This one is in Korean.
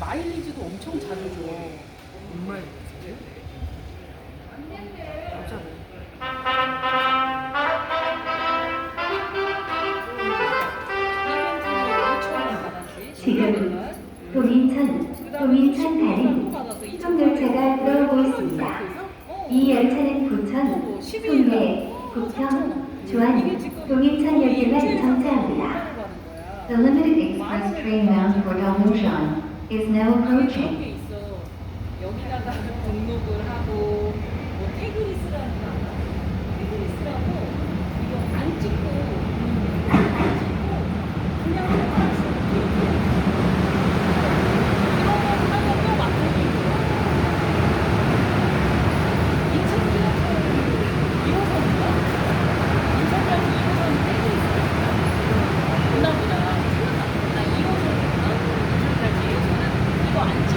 마일리지도 엄청 자주 줘. 정말 여자네. 지금 동인천, 동인천 가는 송열차가 들어오고 있습니다. 이 열차는 부천, 송내, 부평, 주안, 동인천역에만 정차합니다. The limited is now approaching. 여기다가 등록을 하고 on it.